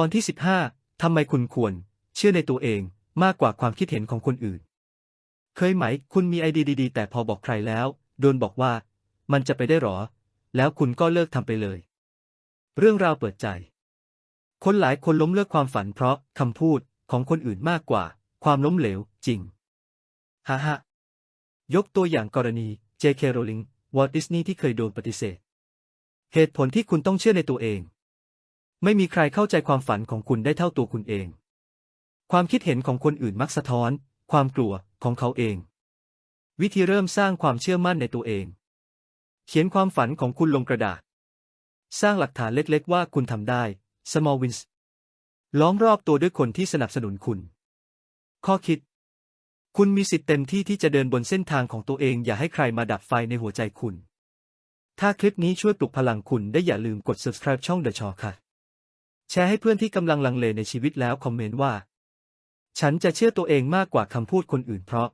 ตอนที่ 15 ทำไมคุณควร เชื่อในตัวเองมากกว่าความคิดเห็นของคนอื่น เคยไหมคุณมีไอเดียดีๆ แต่พอบอกใครแล้ว โดนบอกว่า มันจะไปได้หรอ แล้วคุณก็เลิกทำไปเลย เรื่องราวเปิดใจ คนหลายคนล้มเลิกความฝันเพราะคำพูดของคนอื่นมากกว่า ความล้มเหลวจริงฮ่าฮ่ายกตัวอย่างกรณี J.K. Rowling วอลดิสนีย์ที่เคยโดนปฏิเสธ เหตุผลที่คุณต้องเชื่อในตัวเอง ไม่มีใครเข้าใจความฝันของคุณได้เท่าตัวคุณเอง ความคิดเห็นของคนอื่นมักสะท้อน ความกลัวของเขาเอง วิธีเริ่มสร้างความเชื่อมั่นในตัวเอง เขียนความฝันของคุณลงกระดาษ สร้างหลักฐานเล็กๆ ว่าคุณทำได้ small wins ล้อมรอบตัวด้วยคนที่สนับสนุนคุณ ข้อคิด คุณมีสิทธิ์เต็มที่ที่จะเดินบนเส้นทางของตัวเอง อย่าให้ใครมาดับไฟในหัวใจคุณ ถ้าคลิปนี้ช่วยปลุกพลังคุณได้อย่าลืมกด subscribe ช่อง The Shaw ค่ะ แชร์ให้เพื่อนที่กำลังลังเลในชีวิตแล้วคอมเมนต์ว่า ฉันจะเชื่อตัวเองมากกว่าคำพูดคนอื่นเพราะ